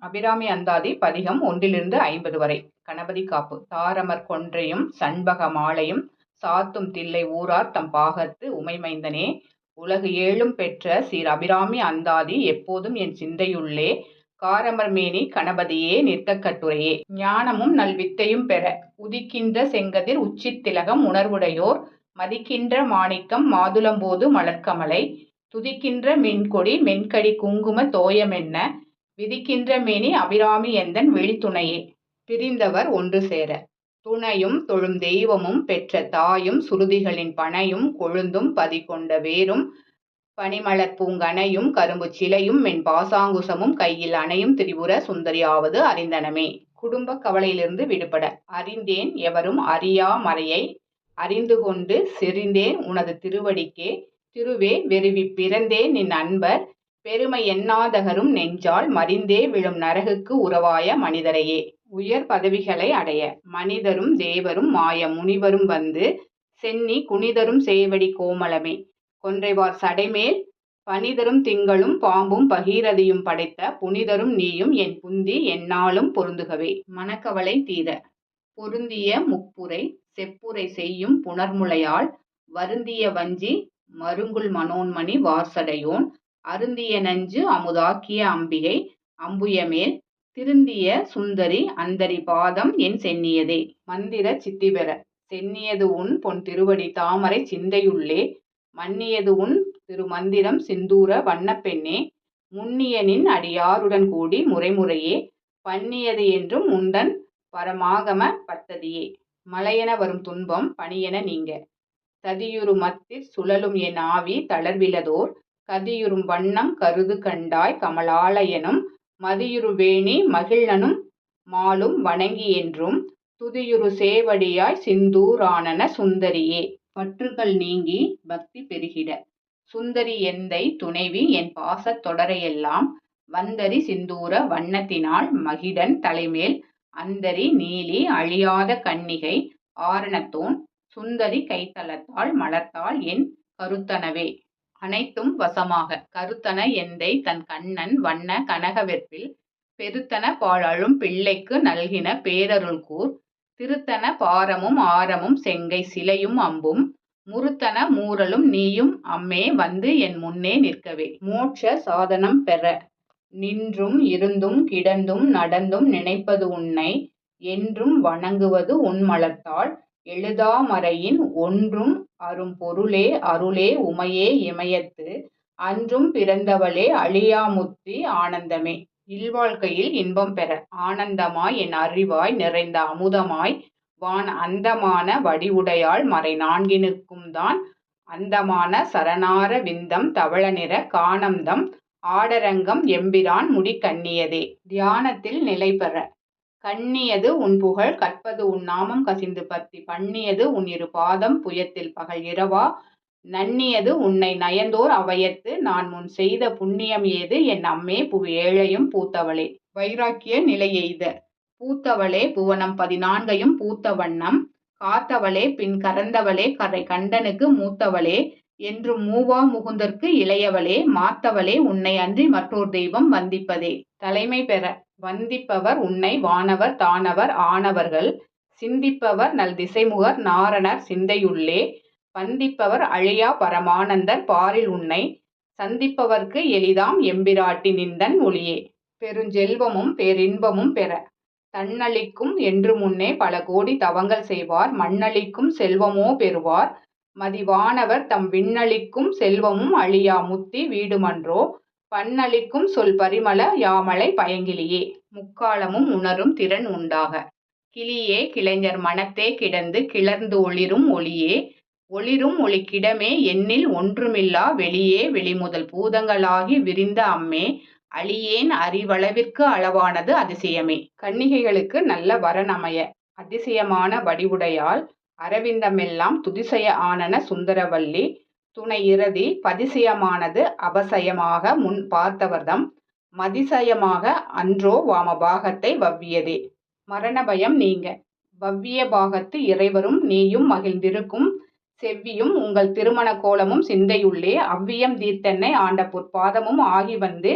அபிராமி அந்தாதி பதிகம் ஒன்றிலிருந்து ஐம்பது வரை. கணபதி காப்பு. தாரமர் கொன்றையும் சண்பக மாலையும் சாத்தும் தில்லை ஊரார் தம் பாகத்து உமைமைந்தனே. உலகு ஏழும் பெற்ற சீர் அபிராமி அந்தாதி எப்போதும் என் சிந்தையுள்ளே. காரமர் மேனி கணபதியே நிற்க கட்டுரையே. ஞானமும் நல்வித்தையும் பெற. உதிக்கின்ற செங்கதிர் உச்சித்திலகம் உணர்வுடையோர். மதிக்கின்ற மாணிக்கம் மாதுளம்போது மலர்க்கமலை. துதிக்கின்ற மின்கொடி மென்கடி குங்கும தோயமென்ன. விதிக்கின்ற மேனி அபிராமி எந்தன் விழித்துணையே. பிரிந்தவர் ஒன்று சேர. துணையும் தொழும் தெய்வமும் பெற்ற தாயும் சுருதிகளின் பனையும் கொழுந்தும் பதிகொண்ட வேரும் பனிமலர் பூங்கனையும் கரும்பு சிலையும் மென் பாசாங்குசமும் கையில் அணையும் திரிபுர சுந்தரியாவது அறிந்தனமே. குடும்ப கவலையிலிருந்து விடுபட. அறிந்தேன் எவரும் அறியா மறையை அறிந்து கொண்டு செறிந்தேன் உனது திருவடிக்கே. திருவே வெறுவி பிறந்தேன் நின் அன்பர் பெருமை எண்ணாதகரும் நெஞ்சால் மறிந்தே விழும் நரகுக்கு உறவாய மனிதரையே. உயர் பதவிகளை அடைய மனிதரும் தேவரும் மாய முனிவரும் வந்து சென்னி குனிதரும் சேவடி கோமலமே கொன்றைவார் சடைமேல் பனிதரும் திங்களும் பாம்பும் பகீரதியும் படைத்த புனிதரும் நீயும் என் புந்தி என்னாலும் பொருந்துகவே. மனக்கவலை தீர பொருந்திய முப்புரை செப்புரை செய்யும் புனர்முளையால் வருந்திய வஞ்சி மருங்குல் மனோன்மணி வார்சடையோன் அருந்திய நஞ்சு அமுதாக்கிய அம்பிகை அம்புயமேல் திருந்திய சுந்தரி அந்தரி பாதம் என் சென்னியதே. மந்திர சித்திபெற சென்னியது உன் பொன் திருவடி தாமரை சிந்தையுள்ளே. மன்னியது உன் திருமந்திரம் சிந்தூர வண்ணப்பெண்ணே. முன்னியனின் அடியாருடன் கூடி முறைமுறையே. பண்ணியது என்றும் உண்டன் பரமாகம பத்ததியே மலையென வரும் துன்பம் பணியென நீங்க. ததியுரு மத்திற் சுழலும் என் ஆவி தளர்விலதோர். கதியுறும் வண்ணம் கருது கண்டாய் கமலாலயனும் மதியுறு வேணி மகிழ்னனும் மாலும் வணங்கி என்றும் துதியுறு சேவடியாய் சிந்தூரானன சுந்தரியே. பற்றுகள் நீங்கி பக்தி பெருகிட. சுந்தரி எந்தை துணைவி என் பாசத் தொடரையெல்லாம் வந்தரி சிந்தூர வண்ணத்தினால் மகிடன் தலைமேல் அந்தரி நீலி அழியாத கன்னிகை ஆரணத்தோன் சுந்தரி கைத்தலத்தால் மலர்த்தாள் என் கருத்தனவே. அனைத்தும் வசமாக. கருத்தன எந்தை தன் கண்ணன் வண்ண கனகவெற்பில் பெருத்தன பாழழும் பிள்ளைக்கு நல்கின பேரருள் கூர் திருத்தன பாரமும் ஆரமும் செங்கை சிலையும் அம்பும். முறுத்தன மூரலும் நீயும் அம்மே வந்து என் முன்னே நிற்கவே. மோட்ச சாதனம் பெற. நின்றும் இருந்தும் கிடந்தும் நடந்தும் நினைப்பது உன்னை. என்றும் வணங்குவது உன் மலர்த்தாள். எழுதாமறையின் ஒன்றும் அரும் பொருளே அருளே உமையே இமயத்து அன்றும் பிறந்தவளே அழியாமுத்தி ஆனந்தமே. இல்வாழ்க்கையில் இன்பம் பெற ஆனந்தமாய் என் அறிவாய் நிறைந்த அமுதமாய் வான் அந்தமான வடிவுடையாள் மறை நான்கினுக்கும் தான் அந்தமான சரணார விந்தம் தவள நிற காணந்தம் ஆடரங்கம் எம்பிரான் முடி கண்ணியதே. தியானத்தில் நிலை பெற கண்ணியது உன் புகழ் கற்பது உன் நாமம் கசிந்து பத்தி பண்ணியது உன் இரு பாதம் புயத்தில் பகல் இரவா. நன்னியது உன்னை நயந்தோர் அவையத்து நான் முன் செய்த புண்ணியம் ஏது? என் அம்மே புவி ஏழையும் பூத்தவளே. வைராக்கிய நிலை எய்த. பூத்தவளே புவனம் பதினான்கையும் பூத்த வண்ணம். காத்தவளே பின் கறந்தவளே கரை கண்டனுக்கு மூத்தவளே. என்று மூவா முகுந்தற்கு இளையவளே மாத்தவளே உன்னை அன்றி மற்றோர் தெய்வம் வந்திப்பதே. தலைமை பெற. வந்திப்பவர் உன்னை வானவர் தானவர் ஆனவர்கள். சிந்திப்பவர் நல் திசைமுகர் நாரணர் சிந்தையுள்ளே. பந்திப்பவர் அழியா பரமானந்தர் பாரில் உன்னை. சந்திப்பவர்க்கு எளிதாம் எம்பிராட்டி நிந்தன் ஒளியே. பெருஞ்செல்வமும் பேரின்பமும் பெற. தன்னளிக்கும் என்று முன்னே பல கோடி தவங்கள் செய்வார். மண்ணளிக்கும் செல்வமோ பெறுவார். மதிவானவர் தம் விண்ணளிக்கும் செல்வமும் அழியா முத்தி வீடுமன்றோ. பண்ணளிக்கும் சொல் பரிமள யாமலை பயங்கிலியே. முக்காலமும் உணரும் திறன் உண்டாக. கிளியே கிளைஞர் மனத்தே கிடந்து கிளர்ந்து ஒளிரும் ஒளியே. ஒளிரும் ஒளிக்கிடமே எண்ணில் ஒன்றுமில்லா வெளியே வெளிமுதல் பூதங்களாகி விரிந்த அம்மே. அழியேன் அறிவளவிற்கு அளவானது அதிசயமே. கன்னிகைகளுக்கு நல்ல வரனமைய. அதிசயமான வடிவுடையால் அரவிந்தமெல்லாம் துதிசய ஆனன சுந்தரவல்லி. துணை இறுதி பதிசயமானது அபசயமாக முன் பார்த்தவர்தம் மதிசயமாக அன்றோ வாம பாகத்தை வவ்வியதே. மரண பயம் நீங்க. வவ்விய பாகத்து இறைவரும் நீயும் மகிழ்ந்திருக்கும். செவ்வியும் உங்கள் திருமண கோலமும் சிந்தையுள்ளே. அவ்வியம் தீர்த்தன்னை ஆண்ட பொற்பாதமும் ஆகி வந்து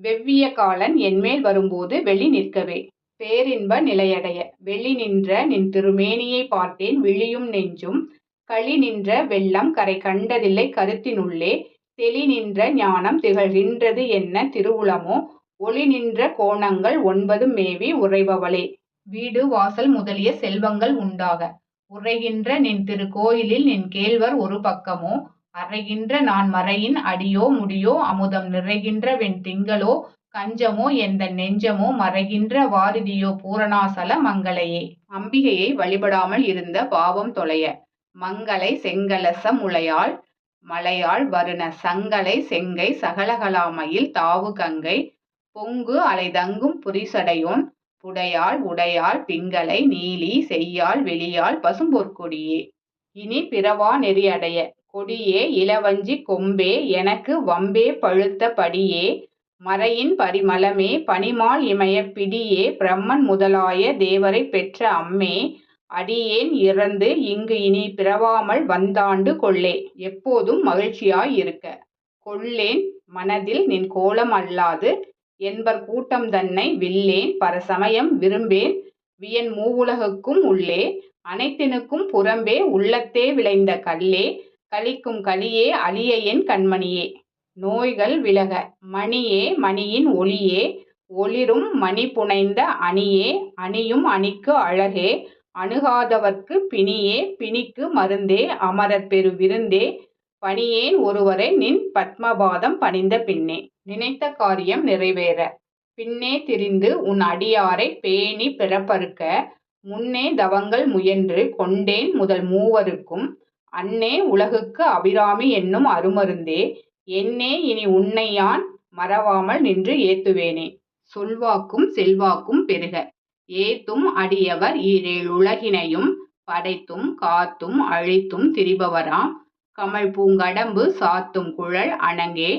வெவ்விய காலன் என்மேல் வரும்போது வெளி நிற்கவே. பேரின்ப நிலையடைய. வெளி நின்ற நின் திருமேனியைப் பார்த்தேன். விழியும் நெஞ்சும் களி நின்ற வெள்ளம் கரை கண்டதில்லை கருத்தினுள்ளே தெளி நின்ற ஞானம் திகழ்கின்றது என்ன திருவுளமோ ஒளி நின்ற கோணங்கள் ஒன்பதும் மேவி உறைபவளே. வீடு வாசல் முதலிய செல்வங்கள் உண்டாக. உறைகின்ற நின் திருக்கோயிலில் நின் கேழ்வர் ஒரு பக்கமோ அறைகின்ற நான் மறையின் அடியோ முடியோ அமுதம் நிறைகின்ற வெண் திங்களோ கஞ்சமோ எந்த நெஞ்சமோ மறைகின்ற வாரிதியோ பூரணாசல மங்களையே. அம்பிகையை வழிபடாமல் இருந்த பாவம் தொலைய. மங்களை செங்கலச முளையாள் மலையாள் வருண சங்கலை செங்கை சகலகலாமையில் தாவு கங்கை பொங்கு அலைதங்கும் புரிசடையோன் புடையாள் உடையாள் பிங்களை நீலி செய்யாள் வெளியாள் பசும்பொற்கொடியே. இனி பிறவா நெறியடைய கொடியே இளவஞ்சி கொம்பே எனக்கு வம்பே பழுத்த படியே மறையின் பரிமளமே பனிமால் இமய பிடியே பிரம்மன் முதலாய தேவரை பெற்ற அம்மே அடியேன் இறந்து இங்கு இனி பிறவாமல் வந்தாண்டு கொள்ளே. எப்போதும் மகிழ்ச்சியாய் இருக்க. கொள்ளேன் மனதில் நின் கோலம் அல்லாது என்பர் கூட்டம் தன்னை வில்லேன். பரசமயம் விரும்பேன். வியன் மூவுலகுக்கும் உள்ளே. அனைத்தினுக்கும் புறம்பே உள்ளத்தே விளைந்த கல்லே. கலிக்கும் கலியே அழிய என் கண்மணியே. நோய்கள் விலக. மணியே மணியின் ஒளியே. ஒளிரும் மணி புனைந்த அணியே. அணியும் அணிக்கு அழகே. அணுகாதவர்க்கு பிணியே பிணிக்கு மருந்தே அமரர் பெரு விருந்தே பணியேன் ஒருவரை நின் பத்மபாதம் பணிந்த பின்னே. நினைத்த காரியம் நிறைவேற. பின்னே திரிந்து உன் அடியாரை பேணி பிறப்பறுக்க முன்னே தவங்கள் முயன்று கொண்டேன் முதல் மூவருக்கும் அன்னே உலகுக்கு அபிராமி என்னும் அருமருந்தே என்னே இனி உன்னை யான் மறவாமல் நின்று ஏத்துவேனே. சொல்வாக்கும் செல்வாக்கும் பெருக. ஏத்தும் அடியவர் ஈரேழுலகினையும் படைத்தும் காத்தும் அழித்தும் திரிபவராம். கமல் பூங்கடம்பு சாத்தும் குழல் அணங்கே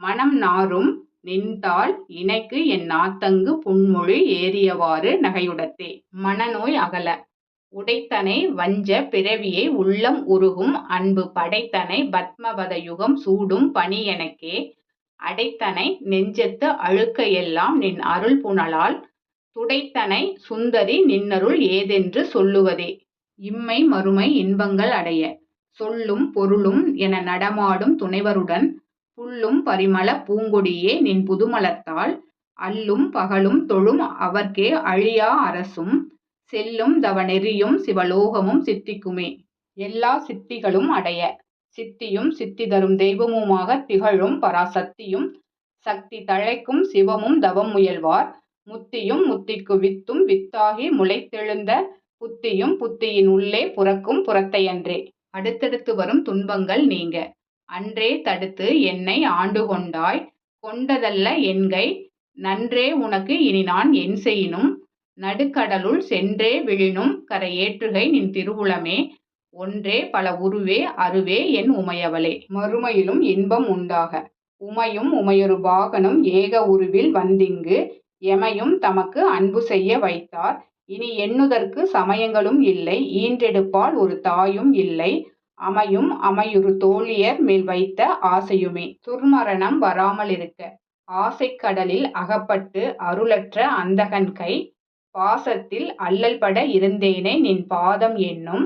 மனம் நாரும் நின்றால் இணைக்கு என் நாத்தங்கு புன்மொழி ஏறியவாறு நகையுடத்தே. மனநோய் அகல உடைத்தனை வஞ்ச பிறவியை உள்ளம் உருகும் அன்பு படைத்தனை பத்மபத யுகம் சூடும் பணி எனக்கே. அடைத்தனை நெஞ்சத்து அழுக்கையெல்லாம் நின் அருள் புனலால் துடைத்தனை சுந்தரி நின்னருள் ஏதென்று சொல்லுவதே. இம்மை மறுமை இன்பங்கள் அடைய. சொல்லும் பொருளும் என நடமாடும் துணைவருடன் புல்லும் பரிமள பூங்கொடியே நின் புதுமலத்தால் அல்லும் பகலும் தொழும் அவர்க்கே அழியா அரசும் செல்லும் தவ நெறியும் சிவலோகமும் சித்திக்குமே. எல்லா சித்திகளும் அடைய. சித்தியும் சித்தி தரும் தெய்வமுமாக திகழும் பராசக்தியும் சக்தி தழைக்கும் சிவமும் தவம் முயல்வார். முத்தியும் முத்திக்கு வித்தும் வித்தாகி முளைத்தெழுந்த புத்தியும் புத்தியின் உள்ளே புறக்கும் புறத்தையன்றே. அடுத்தடுத்து வரும் துன்பங்கள் நீங்க. அன்றே தடுத்து என்னை ஆண்டு கொண்டாய் கொண்டதல்ல என்கை. நன்றே உனக்கு இனி நான் என் செய்யினும். நடுக்கடலுள் சென்றே விழினும். கரையேற்றுகை நின் திருவுளமே. ஒன்றே பல உருவே அருவே என் உமையவளே. மறுமையிலும் இன்பம் உண்டாக. உமையும் உமையொரு பாகனும் ஏக உருவில் வந்திங்கு. எமையும் தமக்கு அன்பு செய்ய வைத்தார். இனி எண்ணுதற்கு சமயங்களும் இல்லை. ஈன்றெடுப்பால் ஒரு தாயும் இல்லை. அமையும் அமையுறு தோழியர் மேல் வைத்த ஆசையுமே. துர்மரணம் வராமலிருக்க ஆசைக் கடலில் அகப்பட்டு அருளற்ற அந்தகன் கை. பாசத்தில் அல்லல்பட இருந்தேனே நின் பாதம் என்னும்.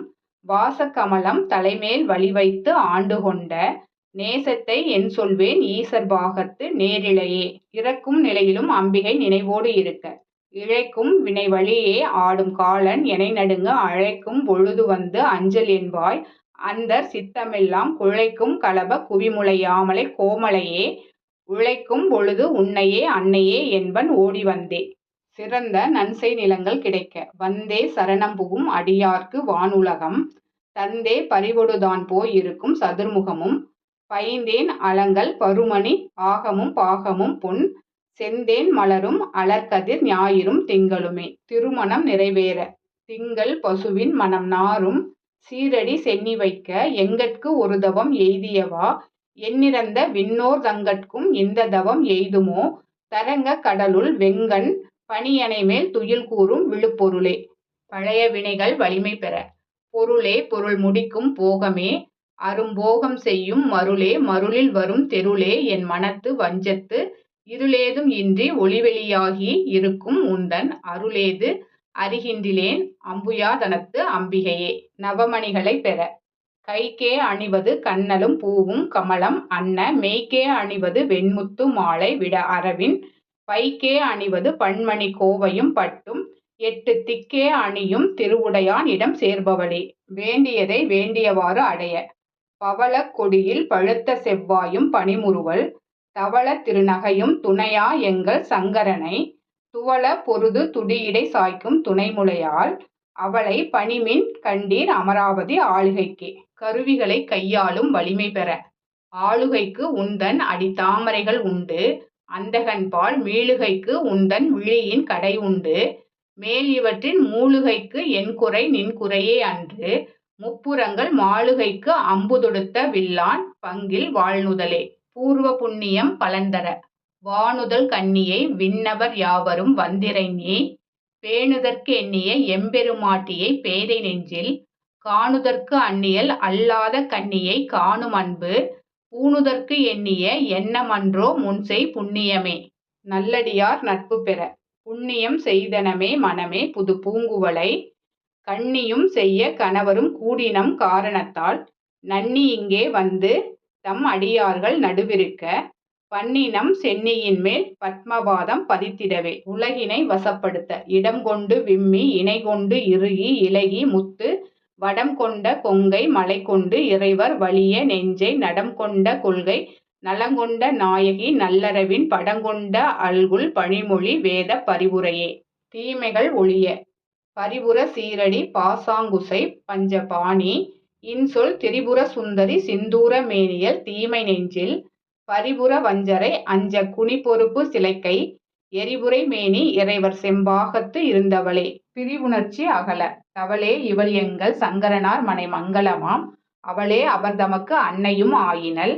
வாசக்கமலம் தலைமேல் வழிவைத்து ஆண்டு கொண்ட நேசத்தை என் சொல்வேன் ஈசர் பாகத்து நேரிழையே. இறக்கும் நிலையிலும் அம்பிகை நினைவோடு இருக்க. இழைக்கும் வினை வழியே ஆடும் காலன் எனை நடுங்க அழைக்கும் பொழுது வந்து அஞ்சல் என்பாய். அந்தர் சித்தமெல்லாம் குழைக்கும் கலப குவிமுளையாமலை கோமலையே. உழைக்கும் பொழுது உன்னையே அன்னையே என்பன் ஓடி வந்தே. சிறந்த நன்செய் நிலங்கள் கிடைக்க. வந்தே சரணம் புகும் அடியார்க்கு வானுலகம். தந்தே பறிவொடுதான் போய் இருக்கும் சதுர்முகமும். பைந்தேன் அலங்கல் பருமணி ஆகமும் பாகமும் பொன் செந்தேன் மலரும் அலர்கதிர் ஞாயிறும் திங்களுமே. திருமணம் நிறைவேற. திங்கள் பசுவின் மனம் நாரும். சீரடி சென்னி வைக்க எங்கட்கு ஒரு தவம் எய்தியவா? எண்ணிறந்த விண்ணோர் தங்கட்கும் இந்த தவம் எய்துமோ? தரங்க கடலுள் வெங்கண் பனியனை மேல் துயில் கூறும் விழுப்பொருளே. பழைய வினைகள் வலிமை பெற. பொருளே பொருள் முடிக்கும் போகமே. அரும்போகம் செய்யும் மருளே மருளில் வரும் தெருளே என் மனத்து வஞ்சத்து இருளேதும் இன்றி ஒளிவெளியாகி இருக்கும் உந்தன் அருளேது அறிகின்றிலேன் அம்புயாதனத்து அம்பிகையே. நவமணிகளைப் பெற கைக்கே அணிவது கண்ணலும் பூவும் கமலம் அன்ன மெய்க்கே அணிவது வெண்முத்து மாலை விட அரவின் பைக்கே அணிவது பண்மணி கோவையும் பட்டும் எட்டு திக்கே அணியும் திருவுடையான் இடம் சேர்பவளே. வேண்டியதை வேண்டியவாறு அடைய பவளக் கொடியில் பழுத்த செவ்வாயும் பனிமுறுவல் தவளத் திருநகையும் துணையா எங்கள் சங்கரனை துவள பொருது துடியிடை சாய்க்கும் துணைமுலையால் அவளை பணிமின் கண்டீர் அமராவதி ஆளுகைக்கே. கருவிகளை கையாளும் வலிமை பெற ஆளுகைக்கு உந்தன் அடித்தாமரைகள் உண்டு அந்தகன்பால் மீளுகைக்கு உந்தன் விழியின் கடை உண்டு மேல் இவற்றின் மூளுகைக்கு என்குறை நின்குறையே அன்று முப்புரங்கள் மாளுகைக்கு அம்பு தொடுத்த வில்லான் பங்கில் வாழ்நுதலே. பூர்வ புண்ணியம் பலன்தர வாணுதல் கண்ணியை விண்ணவர் யாவரும் வந்திறங்கி பேணுதற்கு எண்ணிய எம்பெருமாட்டியை பேதை நெஞ்சில். காணுதற்கு அந்நியல் அல்லாத கண்ணியை காணும் அன்பு. பூணுதற்கு எண்ணிய எண்ணமன்றோ முன்செய் புண்ணியமே. நல்லடியார் நட்பு பெற. புண்ணியம் செய்தனமே மனமே புது பூங்குவலை கண்ணியும் செய்ய கணவரும் கூடினம் காரணத்தால் நன்னி இங்கே வந்து தம் அடியார்கள் நடுவிருக்க பன்னினம் சென்னியின் மேல் பத்மபாதம் பதித்திடவே. உலகினை வசப்படுத்த இடம் கொண்டு விம்மி இணை கொண்டு இறுகி இலகி முத்து வடம் கொண்ட கொங்கை மலை கொண்டு இறைவர் வலிய நெஞ்சை நடம் கொண்ட கொள்கை நலங்கொண்ட நாயகி நல்லறவின் படங்கொண்ட அல்குல் பணிமொழி வேதப் பரிவுரையே. தீமைகள் ஒழிய பரிபுர சீரடி பாசாங்குசை பஞ்சபாணி. இன்சொல் திரிபுர சுந்தரி சிந்தூர மேனியல் தீமை நெஞ்சில். பரிபுர வஞ்சரை அஞ்ச குனி பொறுப்பு சிலைக்கை. எரிபுரை மேனி இறைவர் செம்பாகத்து இருந்தவளே. பிரிவுணர்ச்சி அகல. தவளே இவள் எங்கள் சங்கரனார் மனை மங்களமாம். அவளே தமக்கு அன்னையும் ஆயினள்.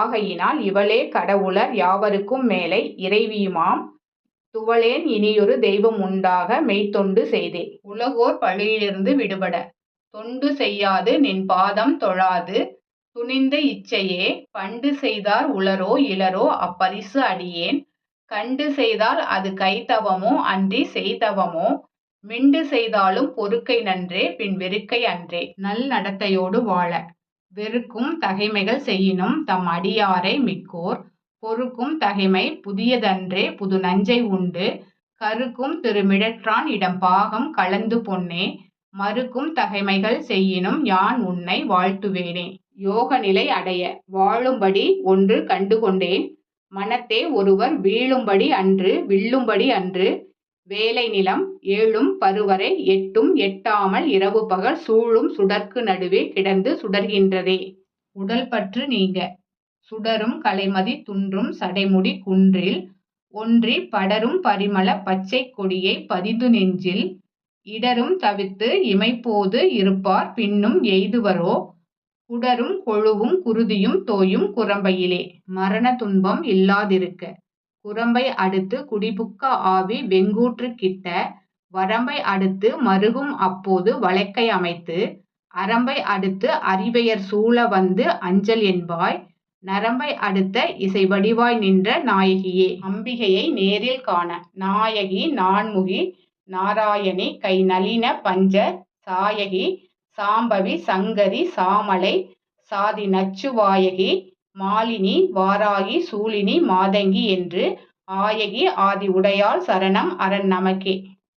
ஆகையினால் இவளே கடவுளர் யாவருக்கும் மேலே இறைவியுமாம். துவளேன் இனியொரு தெய்வம் உண்டாக மெய்த்தொண்டு செய்தே. உலகோர் பழியிலிருந்து விடுபட. தொண்டு செய்யாது நின் பாதம் தொழாது. துணிந்த இச்சையே பண்டு செய்தார் உளரோ இளரோ அப்பரிசு அடியேன். கண்டு செய்தால் அது கைத்தவமோ அன்றி செய்தவமோ? மிண்டு செய்தாலும் பொறுக்கை நன்றே பின் வெறுக்கை அன்றே. நல் நடத்தையோடு வாழ. வெறுக்கும் தகைமைகள் செய்யினும் தம் அடியாரை மிக்கோர். பொறுக்கும் தகைமை புதியதன்றே புது நஞ்சை உண்டு. கருக்கும் திருமிடற்றான் இடம் பாகம் கலந்து பொன்னே. மறுக்கும் தகைமைகள் செய்யினும் யான் உன்னை வாழ்த்துவேனே. யோகநிலை அடைய வாழும்படி ஒன்று கண்டுகொண்டேன். மனத்தே ஒருவர் வீழும்படி அன்று வில்லும்படி அன்று. வேலை நிலம் ஏழும் பருவரை எட்டும் எட்டாமல் இரவு பகல் சூழும் சுடர்க்கு நடுவே கிடந்து சுடர்கின்றதே. உடல் பற்று நீங்க. சுடரும் கலைமதி துன்றும் சடைமுடி குன்றில் ஒன்றிப் படரும் பரிமள பச்சை கொடியை பதிந்து நெஞ்சில் இடரும் தவிர்த்து இமைப்போது இருப்பார் பின்னும் எய்துவரோ குடரும் கொழுவும் குருதியும் தோயும் குரம்பையிலே. மரண துன்பம் இல்லாதிருக்க குரம்பை அடுத்து குடிபுக்க ஆவி வெங்கூற்று கிட்ட வரம்பை அடுத்து மருகும் அப்போது வழக்கை அமைத்து அரம்பை அடுத்து அறிவையர் சூழ வந்து அஞ்சல் என்பாய் நரம்பை அடுத்த இசை வடிவாய் நின்ற நாயகியே. அம்பிகையை நேரில் காண நாயகி நான்முகி நாராயணி கை நளின பஞ்ச சாயகி சாம்பவி சங்கரி சாமலை சாதி நச்சுவாயகி மாலினி வாராகி சூலினி மாதங்கி என்று ஆயகி ஆதி உடையால் சரணம் அரண் நமக்கே.